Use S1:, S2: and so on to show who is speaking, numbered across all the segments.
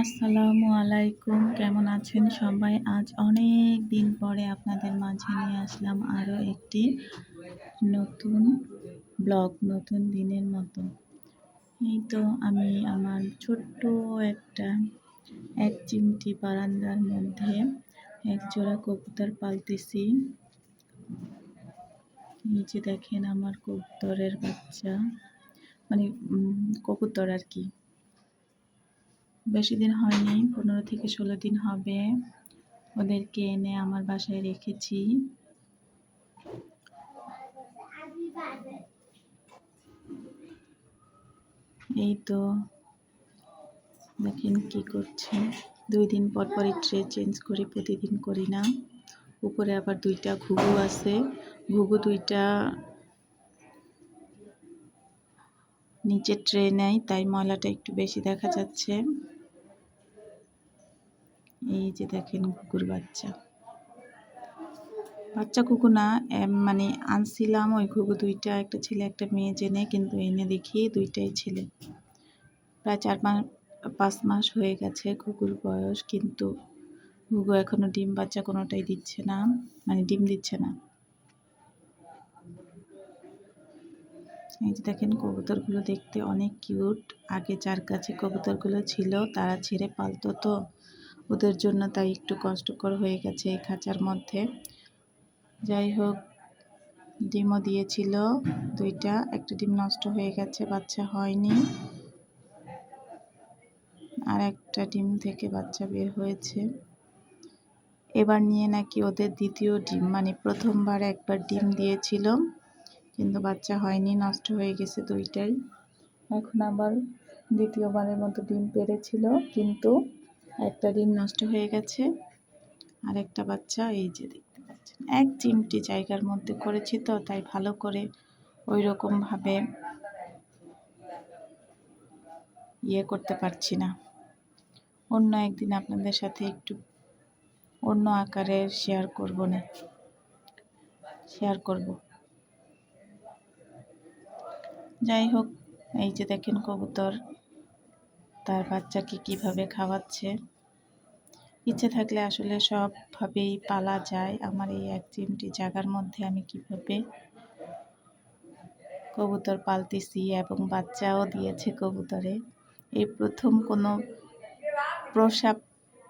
S1: আসসালামু আলাইকুম। কেমন আছেন সবাই? আজ অনেক দিন পরে আপনাদের মাঝে নিয়ে আসলাম আরও একটি নতুন ব্লগ, নতুন দিনের মতো। এই তো আমি আমার ছোট্ট একটা এক চিমটি বারান্দার মধ্যে এক জোড়া কবুতর পালতেছি। নিচে দেখেন আমার কবুতরের বাচ্চা মানে কবুতর আর কি। বেশি দিন হয়নি, পনেরো থেকে ষোলো দিন হবে। ওদেরকে এনে আমার বাসায় রেখেছি। এই তো, দেখেন কি করছে। দুই দিন পর পরই ট্রে চেঞ্জ করি, প্রতিদিন করি না। উপরে আবার দুইটা ঘুঘু আছে। ঘুঘু দুইটা নিচে ট্রে নেয়, তাই ময়লাটা একটু বেশি দেখা যাচ্ছে। এই যে দেখেন কুকুর বাচ্চা। বাচ্চা কুকুর না মানে আনছিলাম ওই ঘুঘু দুইটা, একটা ছেলে, একটা মেয়ে জেনে, কিন্তু এনে দেখি দুইটাই ছেলে। প্রায় চার মাস পাঁচ মাস হয়ে গেছে কুকুর বয়স, কিন্তু ঘুঘু এখনও ডিম বাচ্চা কোনোটাই দিচ্ছে না মানে ডিম দিচ্ছে না। এই যে দেখেন কবুতরগুলো দেখতে অনেক কিউট। আগে যার কাছে কবুতরগুলো ছিল, তারা ছেড়ে পালতো তো। ওদের জন্য তাই একটু কষ্টকর হয়ে গেছে এই খাঁচার মধ্যে। যাই হোক, ডিমও দিয়েছিল দুইটা, একটা ডিম নষ্ট হয়ে গেছে, বাচ্চা হয়নি। আর একটা ডিম থেকে বাচ্চা বের হয়েছে। এবার নিয়ে নাকি ওদের দ্বিতীয় ডিম মানে প্রথমবার একবার ডিম দিয়েছিল, কিন্তু বাচ্চা হয়নি, নষ্ট হয়ে গেছে দুইটাই। এখন আবার দ্বিতীয়বারের মতো ডিম পেরেছিল, কিন্তু একটা ডিম নষ্ট হয়ে গেছে। আর একটা বাচ্চা, এই যে দেখতে পাচ্ছেন, এক চিমটি জায়গার মধ্যে করেছি তো, তাই ভালো করে ওই রকমভাবে ইয়ে করতে পারছি না। অন্য একদিন আপনাদের সাথে একটু অন্য আকারে শেয়ার করব না। শেয়ার করব। যাই হোক, এই যে দেখেন কবুতর। তার বাচ্চাকে কীভাবে খাওয়াচ্ছে? ইচ্ছে থাকলে আসলে সবভাবেই পালা যায়। আমার এই এক চিমটি জায়গার মধ্যে আমি কীভাবে কবুতর পালতেছি এবং বাচ্চাও দিয়েছে কবুতরে। এই প্রথম কোনো প্রসাব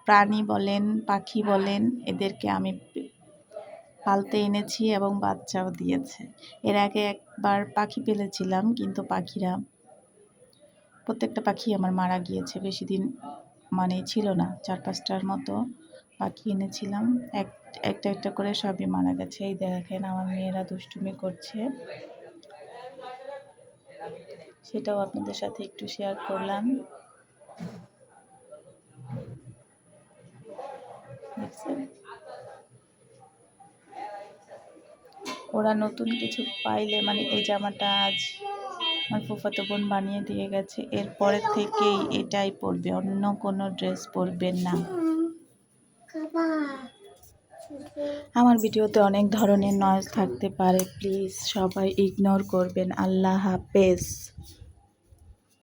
S1: প্রাণী বলেন, পাখি বলেন, এদেরকে আমি পালতে এনেছি এবং বাচ্চাও দিয়েছে। এর আগে একবার পাখি পেলেছিলাম, কিন্তু পাখিরা প্রত্যেকটা পাখি আমার মারা গিয়েছে। বেশি দিন মানে ছিল না। চার পাঁচটার মতো পাখি এনেছিলাম। এক, একটা একটা করে সবই মারা গেছে। এই দেখেন, আমার মেয়েরা দুষ্টুমি করছে। সেটাও আপনাদের সাথে একটু শেয়ার করলাম। ওরা নতুন কিছু পাইলে মানে এই জামাটা আজ আমার ফুফাতো বোন বানিয়ে দিয়ে গেছে। এরপরের থেকেই এটাই পরবে, অন্য কোনো ড্রেস পরবেন না। আমার ভিডিওতে অনেক ধরনের নয়েজ থাকতে পারে প্লিজ সবাই ইগনোর করবেন। আল্লাহ হাফেজ।